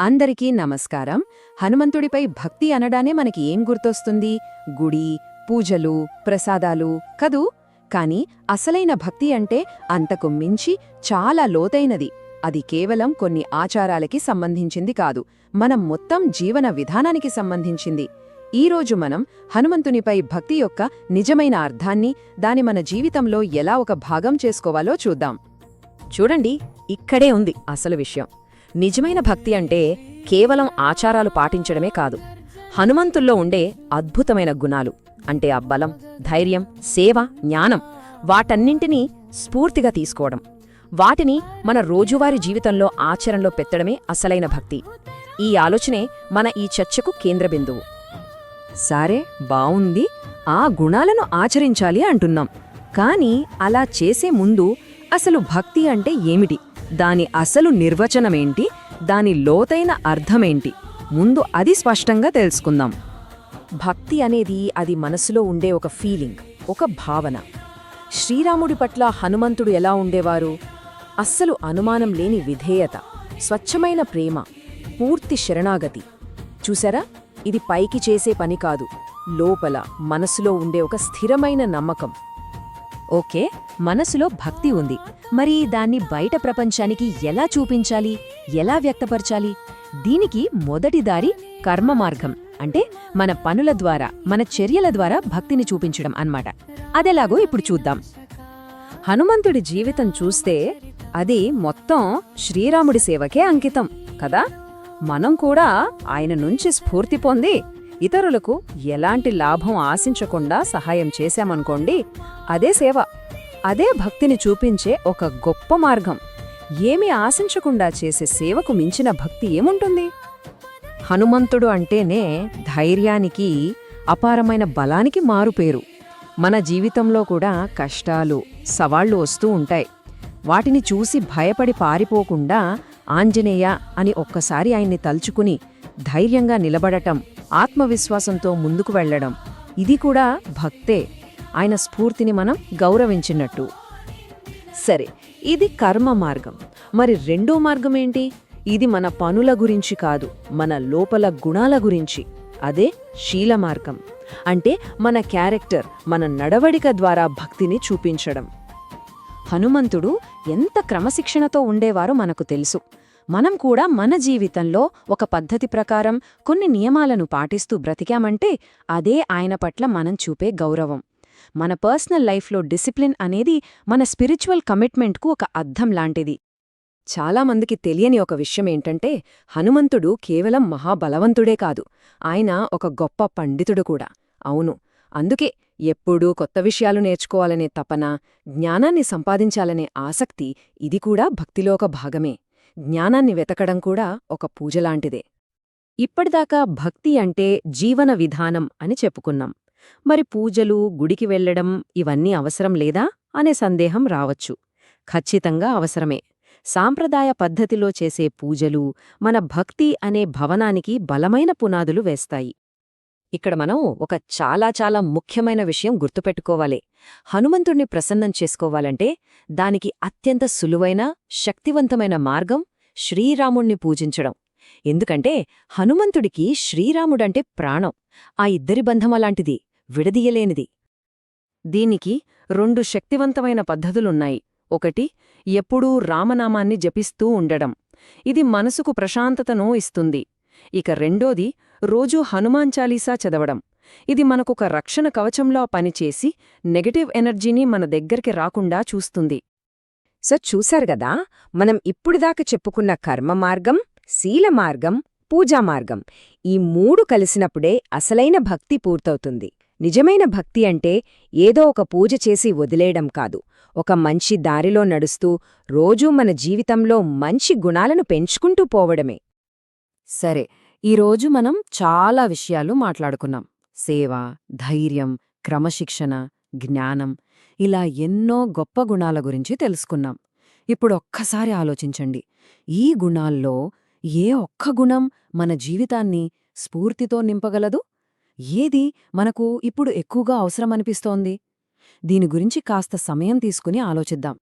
అందరికీ నమస్కారం. హనుమంతుడిపై భక్తి అనడానే మనకి ఏం గుర్తొస్తుంది? గుడి పూజలు ప్రసాదాలు కదూ? కాని అసలైన భక్తి అంటే అంతకు మించి చాలా లోతైనది. అది కేవలం కొన్ని ఆచారాలకి సంబంధించింది కాదు. మనం మొత్తం జీవన విధానానికి సంబంధించింది. ఈరోజు మనం హనుమంతునిపై భక్తి యొక్క నిజమైన అర్థాన్ని దాని మన జీవితంలో ఎలా ఒక భాగం చేసుకోవాలో చూద్దాం. చూడండి ఇక్కడే ఉంది అసలు విషయం. నిజమైన భక్తి అంటే కేవలం ఆచారాలు పాటించడమే కాదు. హనుమంతుల్లో ఉండే అద్భుతమైన గుణాలు అంటే ఆ బలం ధైర్యం సేవ జ్ఞానం వాటన్నింటినీ స్ఫూర్తిగా తీసుకోవడం. వాటిని మన రోజువారీ జీవితంలో ఆచరణలో పెట్టడమే అసలైన భక్తి. ఈ ఆలోచనే మన ఈ చర్చకు కేంద్రబిందువు సరే బావుంది. ఆ గుణాలను ఆచరించాలి అంటున్నాం. కాని అలా చేసే ముందు అసలు భక్తి అంటే ఏమిటి? దాని అసలు నిర్వచనమేంటి? దాని లోతైన అర్థమేంటి? ముందు అది స్పష్టంగా తెలుసుకుందాం. భక్తి అనేది అది మనసులో ఉండే ఒక ఫీలింగ్ ఒక భావన. శ్రీరాముడి పట్ల హనుమంతుడు ఎలా ఉండేవారు? అస్సలు అనుమానం లేని విధేయత స్వచ్ఛమైన ప్రేమ పూర్తి శరణాగతి. చూసారా? ఇది పైకి చేసే పని కాదు లోపల మనసులో ఉండే ఒక స్థిరమైన నమ్మకం. ఓకే మనసులో భక్తి ఉంది. మరి దాన్ని బయట ప్రపంచానికి ఎలా చూపించాలి? ఎలా వ్యక్తపరచాలి? దీనికి మొదటి దారి కర్మ మార్గం అంటే మన పనుల ద్వారా మన చర్యల ద్వారా భక్తిని చూపించడం అన్నమాట. అదెలాగో ఇప్పుడు చూద్దాం. హనుమంతుడి జీవితం చూస్తే అది మొత్తం శ్రీరాముడి సేవకే అంకితం కదా? మనం కూడా ఆయన నుంచి స్ఫూర్తి పొంది ఇతరులకు ఎలాంటి లాభం ఆశించకుండా సహాయం చేశామనుకోండి అదే సేవ. అదే భక్తిని చూపించే ఒక గొప్ప మార్గం. ఏమీ ఆశించకుండా చేసే సేవకు మించిన భక్తి ఏముంటుంది? హనుమంతుడు అంటేనే ధైర్యానికి అపారమైన బలానికి మారుపేరు. మన జీవితంలో కూడా కష్టాలు సవాళ్ళు వస్తూ ఉంటాయి. వాటిని చూసి భయపడి పారిపోకుండా ఆంజనేయ అని ఒక్కసారి ఆయన్ని తలుచుకుని ధైర్యంగా నిలబడటం ఆత్మవిశ్వాసంతో ముందుకు వెళ్ళడం ఇది కూడా భక్తే ఆయన స్ఫూర్తిని మనం గౌరవించినట్టు. సరే ఇది కర్మ మార్గం. మరి రెండో మార్గం ఏంటి? ఇది మన పనుల గురించి కాదు మన లోపల గుణాల గురించి. అదే శీల మార్గం. అంటే మన క్యారెక్టర్ మన నడవడిక ద్వారా భక్తిని చూపించడం. హనుమంతుడు ఎంత క్రమశిక్షణతో ఉండేవారో మనకు తెలుసు. మనం కూడా మన జీవితంలో ఒక పద్ధతి ప్రకారం కొన్ని నియమాలను పాటిస్తూ బ్రతికామంటే అదే ఆయన పట్ల మనం చూపే గౌరవం. మన పర్సనల్ లైఫ్లో డిసిప్లిన్ అనేది మన స్పిరిచువల్ కమిట్మెంట్కు ఒక అద్దం లాంటిది. చాలామందికి తెలియని ఒక విషయమేంటంటే హనుమంతుడు కేవలం మహాబలవంతుడే కాదు ఆయన ఒక గొప్ప పండితుడు కూడా. అవును అందుకే ఎప్పుడూ కొత్త విషయాలు నేర్చుకోవాలనే తపన జ్ఞానాన్ని సంపాదించాలనే ఆసక్తి ఇది కూడా భక్తిలో ఒక భాగమే. జ్ఞానాన్ని వెతకడం కూడా ఒక పూజలాంటిదే ఇప్పటిదాకా భక్తి అంటే జీవన విధానం అని చెప్పుకున్నాం. మరి పూజలు గుడికి వెళ్ళడం ఇవన్నీ అవసరం లేదా అనే సందేహం రావచ్చు. ఖచ్చితంగా అవసరమే. సాంప్రదాయ పద్ధతిలో చేసే పూజలు మన భక్తి అనే భవనానికి బలమైన పునాదులు వేస్తాయి. ఇక్కడ మనం ఒక చాలా చాలా ముఖ్యమైన విషయం గుర్తుపెట్టుకోవాలి. హనుమంతుణ్ణి ప్రసన్నం చేసుకోవాలంటే దానికి అత్యంత సులువైన శక్తివంతమైన మార్గం శ్రీరాముణ్ణి పూజించడం. ఎందుకంటే హనుమంతుడికి శ్రీరాముడంటే ప్రాణం. ఆ ఇద్దరి బంధం అలాంటిది. విడదీయలేనిది. దీనికి రెండు శక్తివంతమైన పద్ధతులున్నాయి. ఒకటి ఎప్పుడూ రామనామాన్ని జపిస్తూ ఉండడం. ఇది మనసుకు ప్రశాంతతను ఇస్తుంది. ఇక రెండోది రోజూ హనుమాన్ చాలీసా చదవడం. ఇది మనకొక రక్షణ కవచంలో పనిచేసి నెగటివ్ ఎనర్జీని మన దగ్గరికి రాకుండా చూస్తుంది. సో చూశారు గదా మనం ఇప్పుడుదాకా చెప్పుకున్న కర్మ మార్గం శీల మార్గం పూజా మార్గం. ఈ మూడు కలిసినప్పుడే అసలైన భక్తి పూర్తవుతుంది. నిజమైన భక్తి అంటే ఏదో ఒక పూజ చేసి వదిలేయడం కాదు. ఒక మంచి దారిలో నడుస్తూ రోజూ మన జీవితంలో మంచి గుణాలను పెంచుకుంటూ పోవడమే. సరే ఈరోజు మనం చాలా విషయాలు మాట్లాడుకున్నాం. సేవ ధైర్యం క్రమశిక్షణ జ్ఞానం ఇలా ఎన్నో గొప్ప గుణాల గురించి తెలుసుకున్నాం. ఇప్పుడు ఒక్కసారి ఆలోచించండి. ఈ గుణాల్లో ఏ ఒక్క గుణం మన జీవితాన్ని స్ఫూర్తితో నింపగలదు? ఏది మనకు ఇప్పుడు ఎక్కువగా అవసరమనిపిస్తోంది? దీని గురించి కాస్త సమయం తీసుకుని ఆలోచిద్దాం.